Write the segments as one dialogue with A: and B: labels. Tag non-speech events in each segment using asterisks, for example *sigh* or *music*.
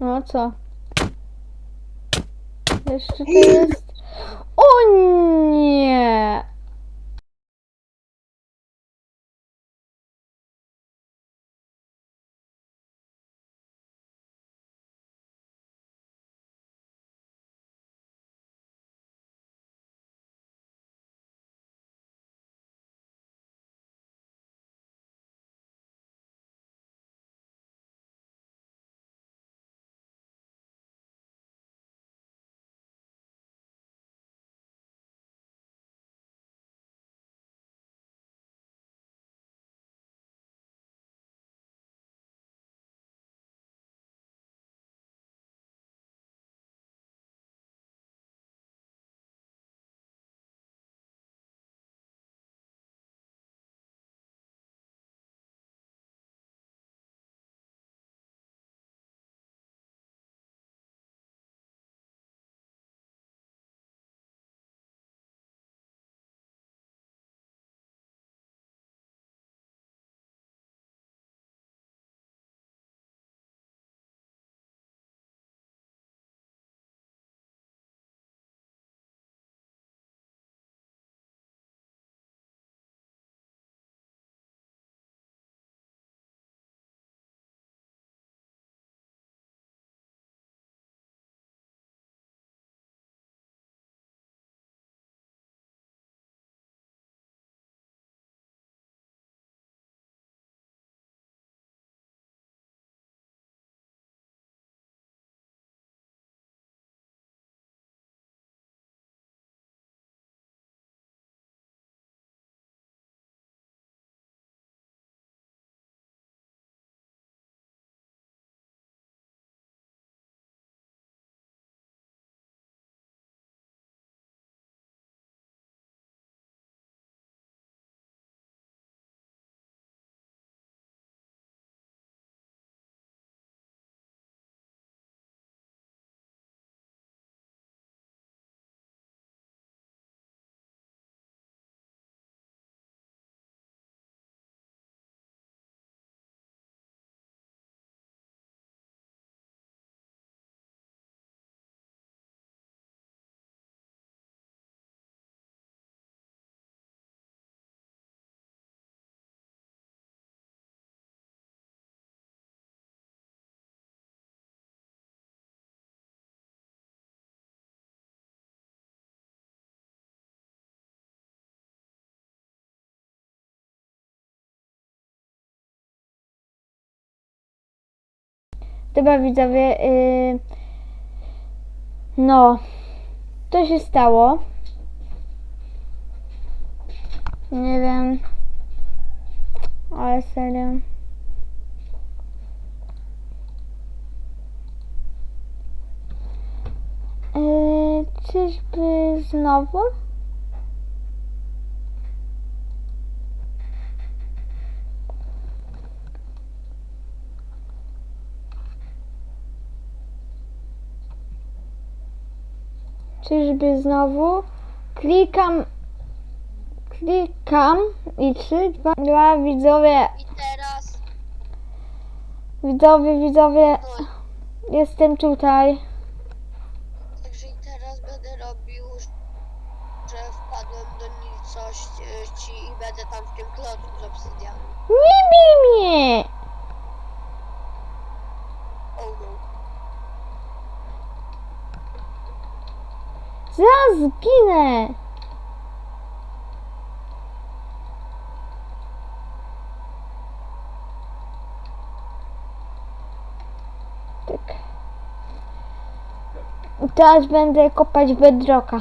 A: No co? Jeszcze to jest... O nie! Dobra widzowie, yy... no, to się stało. Nie wiem, ale serio. Yy, czyżby znowu? Czyżby znowu? Klikam. Klikam i 3, 2, 2 widzowie,
B: I teraz
A: widzowie, widzowie, jestem tutaj.
B: także i teraz będę robił, że wpadłem do nicości i będę tam w tym klocku z obsydianu.
A: Nie bij mnie!
B: Oh no.
A: Zaraz zginę! Tak. Teraz będę kopać bedrocka.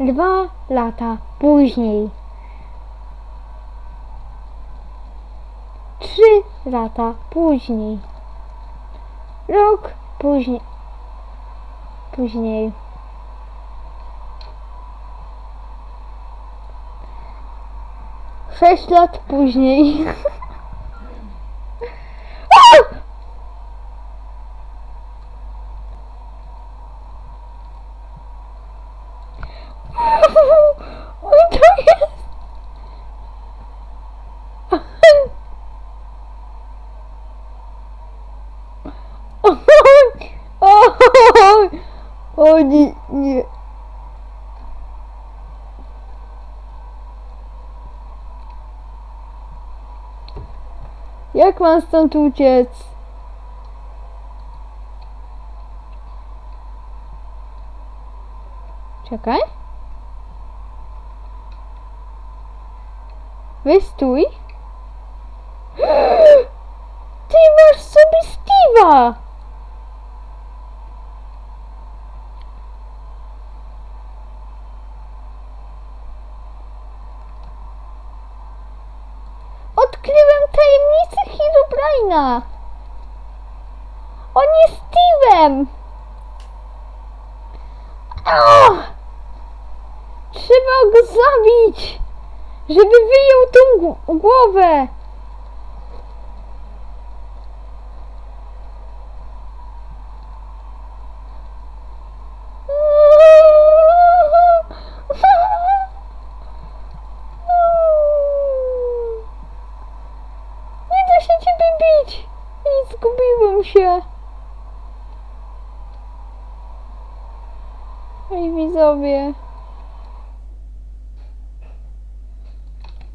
A: Dwa lata później. Trzy lata później. Rok później. Później. Sześć lat później. *laughs* *laughs* Oj, to jest. O nie. Jak mam stąd uciec? Czekaj. Weź Herobrina! On jest Steve'em! Ach! Trzeba go zabić! Żeby wyjął tą gł- głowę! Nie da się ciebie bić! I zgubiłem się! Ej, widzowie.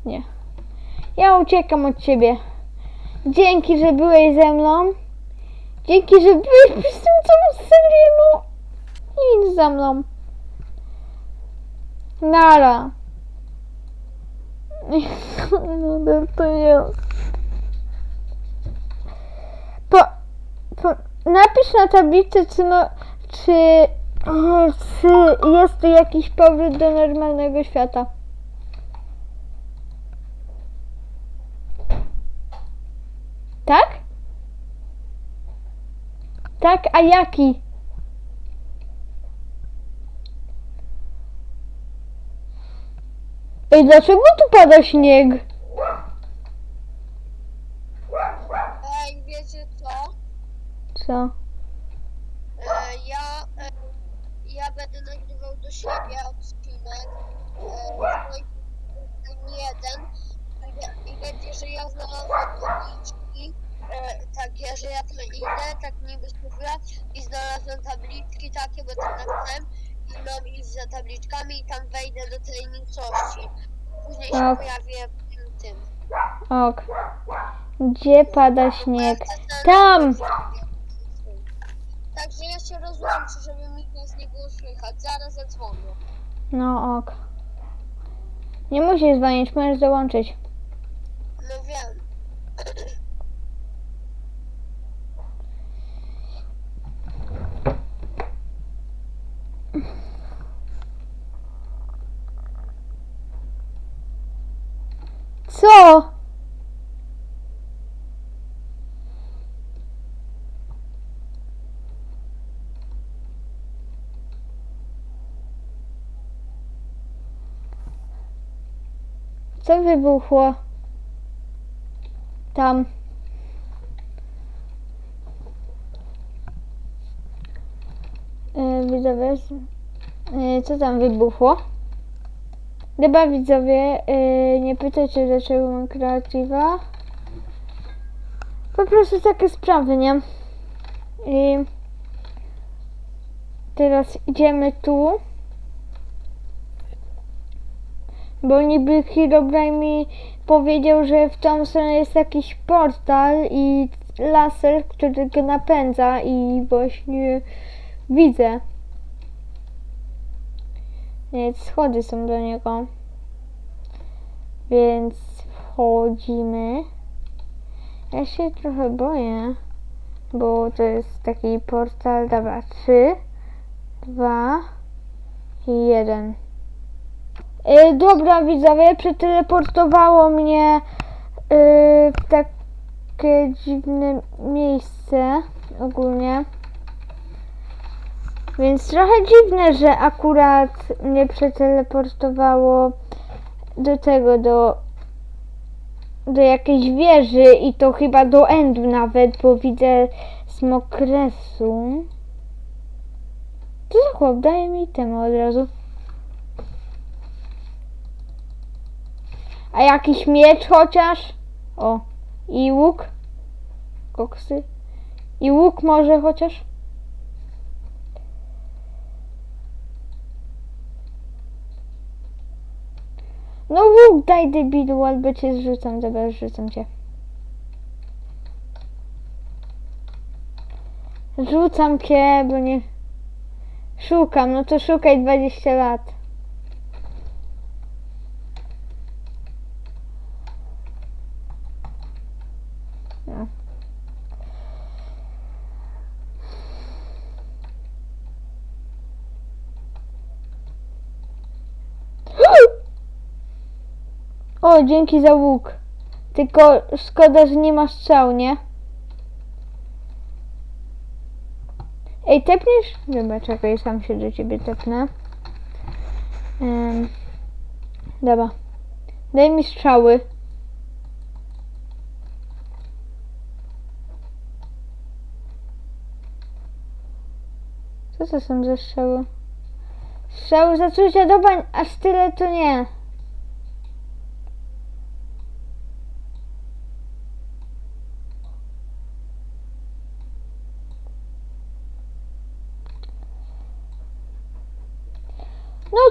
A: Nie. Ja uciekam od ciebie. Dzięki, że byłeś ze mną. Dzięki, że byłeś przez tym całą serię, no. Idź za mną. Nara. *laughs* No to jest. Po, po, napisz na tablicy, czy, no, czy, czy jest tu jakiś powrót do normalnego świata. Tak? Tak, a jaki? Ej, dlaczego tu pada śnieg?
B: Ej, wiecie co? E, ja, e, ja będę nagrywał do siebie odcinek. E, ten jeden. I, będzie, że ja znalazłem tabliczki. E, takie, że ja tam idę, tak niby mówię. I znalazłem tabliczki takie, bo tam napisałem. I mam iść za tabliczkami i tam wejdę do tej nicości. Później się pojawię w tym. tym.
A: Ok. Gdzie pada śnieg? Tam!
B: Także ja się rozłączę, żeby mi nas nie było słychać. Zaraz zadzwonię.
A: No ok. Nie musisz dzwonić, możesz dołączyć.
B: No wiem.
A: Co? Co wybuchło? Tam. Yy, widzowie, yy, co tam wybuchło? Dobra widzowie, yy, nie pytajcie dlaczego mam kreatywa. Po prostu takie sprawy, nie? I teraz idziemy tu. Bo niby Herobrine mi powiedział, że w tą stronę jest jakiś portal i laser, który go napędza i właśnie widzę. Więc schody są do niego. Więc wchodzimy. Ja się trochę boję, bo to jest taki portal. Dobra, 3, 2 i 1. Yy, dobra, widzowie, przeteleportowało mnie yy, w takie dziwne miejsce ogólnie. Więc trochę dziwne, że akurat mnie przeteleportowało do tego, do, do jakiejś wieży i to chyba do endu nawet, bo widzę smokresu. Co za chłop? Daje mi temu od razu. A jakiś miecz chociaż? O, i łuk? Koksy? I łuk może chociaż? No łuk daj debilu, albo cię zrzucam, dobra, zrzucam cię. Rzucam cię, bo nie... Szukam, no to szukaj 20 lat. O, dzięki za łuk. Tylko szkoda, że nie ma strzał, nie? Ej, tepniesz? Dobra, czekaj, sam się do ciebie tepnę. Um, dobra. Daj mi strzały. Co to są za strzały? Strzały zatrucia dobań, aż tyle to nie.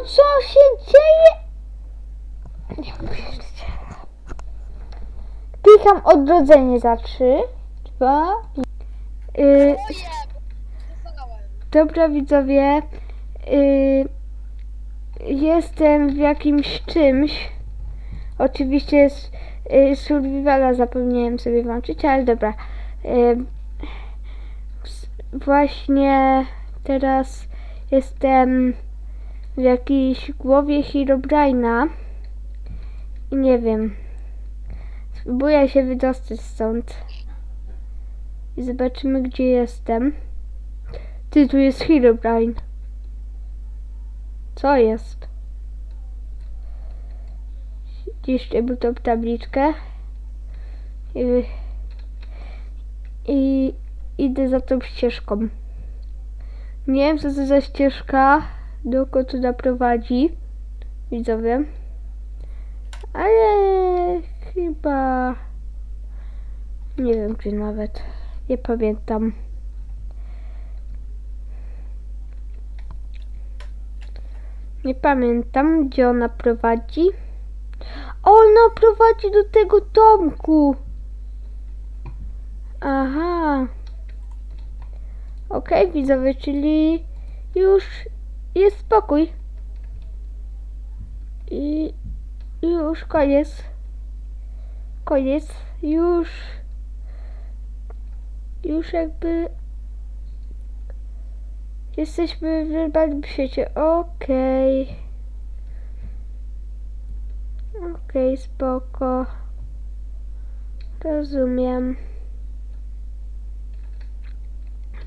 A: Co się dzieje? Nie. Klikam odrodzenie za trzy, dwa. Yy, dobra widzowie, yy, jestem w jakimś czymś. Oczywiście z yy, survivala zapomniałem sobie włączyć, ale dobra. Yy, właśnie teraz jestem w jakiejś głowie Herobrine'a i nie wiem. Spróbuję się wydostać stąd. I zobaczymy, gdzie jestem. Ty, tu jest Herobrine. Co jest? Jeszcze był tą tabliczkę. I, I idę za tą ścieżką. Nie wiem, co to za ścieżka, dokąd to prowadzi, widzowie. Ale chyba nie wiem, czy nawet nie pamiętam. Nie pamiętam, gdzie ona prowadzi. Ona prowadzi do tego domku. Aha. Okej, widzowie, czyli już jest spokój. I już koniec. Koniec. Już. Już jakby. Jesteśmy w normalnym świecie. Okej. Okej, spoko. Rozumiem.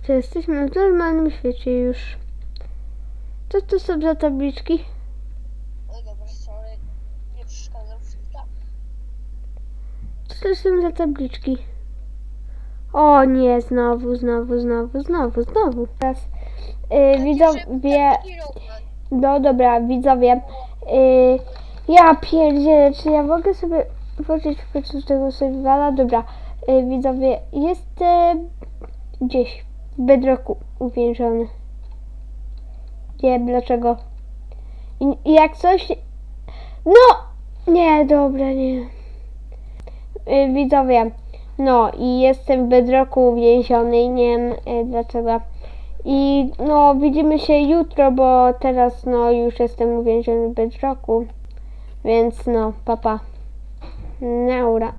A: To jesteśmy w normalnym świecie już. Co to są za tabliczki?
B: Oj, dobra, sorry. Nie przeszkadzam tak.
A: Co to są za tabliczki? O nie, znowu, znowu, znowu, znowu, znowu. Teraz yy, widzowie, no dobra, widzowie, yy, ja pierdzielę, czy ja mogę sobie włożyć w końcu tego survivala? Dobra, yy, widzowie, jestem gdzieś w bedrocku uwięziony. Nie wiem dlaczego. I, i jak coś... No! Nie, dobra, nie. Y, widzowie, no i jestem w bedrocku uwięziony i nie wiem y, dlaczego. I no widzimy się jutro, bo teraz no już jestem uwięziony w bedrocku. Więc no, papa. Neura.